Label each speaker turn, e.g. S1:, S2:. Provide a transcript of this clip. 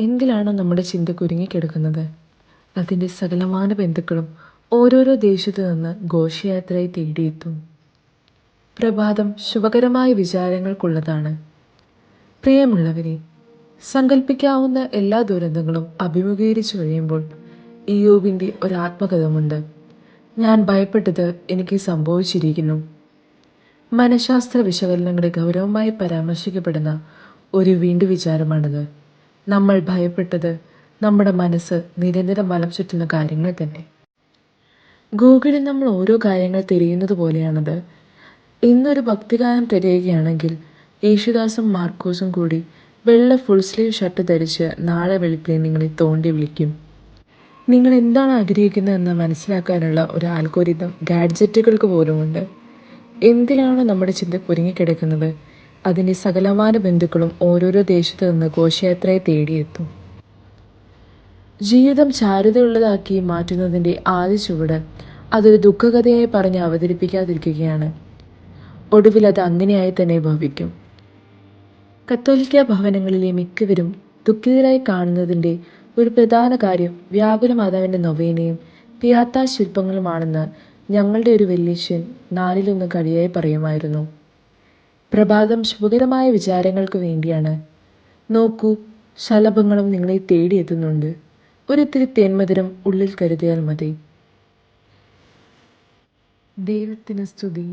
S1: എന്തിലാണോ നമ്മുടെ ചിന്ത കുരുങ്ങിക്കിടക്കുന്നത്? അതിന്റെ സകലമാന ബന്ധുക്കളും ഓരോരോ ദേശത്തു നിന്ന് ഘോഷയാത്രയായി തേടിയെത്തും. പ്രഭാതം ശുഭകരമായ വിചാരങ്ങൾക്കുള്ളതാണ്. പ്രിയമുള്ളവരെ സങ്കല്പിക്കാവുന്ന എല്ലാ ദുരന്തങ്ങളും അഭിമുഖീകരിച്ചു കഴിയുമ്പോൾ ഇയോബിന്റെ ഒരാത്മകഥമുണ്ട് ഞാൻ ഭയപ്പെട്ടത് എനിക്ക് സംഭവിച്ചിരിക്കുന്നു. മനഃശാസ്ത്ര വിശകലനങ്ങളെ ഗൗരവമായി പരാമർശിക്കപ്പെടുന്ന ഒരു വീണ്ടു വിചാരമാണത് നമ്മൾ ഭയപ്പെട്ടത് നമ്മുടെ മനസ്സ് നിരന്തരം വലം ചുറ്റുന്ന കാര്യങ്ങൾ തന്നെ. ഗൂഗിളിൽ നമ്മൾ ഓരോ കാര്യങ്ങൾ തിരയുന്നത് പോലെയാണത്. ഇന്നൊരു ഭക്തിഗാനം തിരയുകയാണെങ്കിൽ യേശുദാസും മാർക്കോസും കൂടി വെള്ള ഫുൾ സ്ലീവ് ഷർട്ട് ധരിച്ച് നാളെ വെളുപ്പിനെ നിങ്ങളെ തോണ്ടി വിളിക്കും. നിങ്ങൾ എന്താണ് ആഗ്രഹിക്കുന്നതെന്ന് മനസ്സിലാക്കാനുള്ള ഒരു ആൽഗോരിതം ഗാഡ്ജറ്റുകൾക്ക് പോലുമുണ്ട്. എന്തിനാണ് നമ്മുടെ ചിന്ത കുരുങ്ങിക്കിടക്കുന്നത്? അതിന്റെ സകലമാന ബന്ധുക്കളും ഓരോരോ ദേശത്തു നിന്ന് ഘോഷയാത്രയെ തേടിയെത്തും. ജീവിതം ചാരുതയുള്ളതാക്കി മാറ്റുന്നതിന്റെ ആദ്യ ചുവട് അതൊരു ദുഃഖകഥയായി പറഞ്ഞ് അവതരിപ്പിക്കാതിരിക്കുകയാണ്. ഒടുവിൽ അത് അങ്ങനെയായി തന്നെ ഭവിക്കും. കത്തോലിക്ക ഭവനങ്ങളിലെ മിക്കവരും ദുഃഖിതരായി കാണുന്നതിന്റെ ഒരു പ്രധാന കാര്യം വ്യാകുല മാതാവിന്റെ നൊവേനയും പിയാത്ത ശില്പങ്ങളുമാണെന്ന് ഞങ്ങളുടെ ഒരു വല്യച്ഛൻ നാലിലൊന്ന് കഴിയായി പറയുമായിരുന്നു. പ്രഭാതം ശുഭകരമായ വിചാരങ്ങൾക്ക് വേണ്ടിയാണ്. നോക്കൂ ശലഭങ്ങളും നിങ്ങളെ തേടിയെത്തുന്നുണ്ട്. ഒരിത്തിരി തേന്മധുരം ഉള്ളിൽ കരുതിയാൽ മതി. ദൈവത്തിന് സ്തുതി.